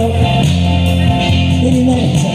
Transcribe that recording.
Good night.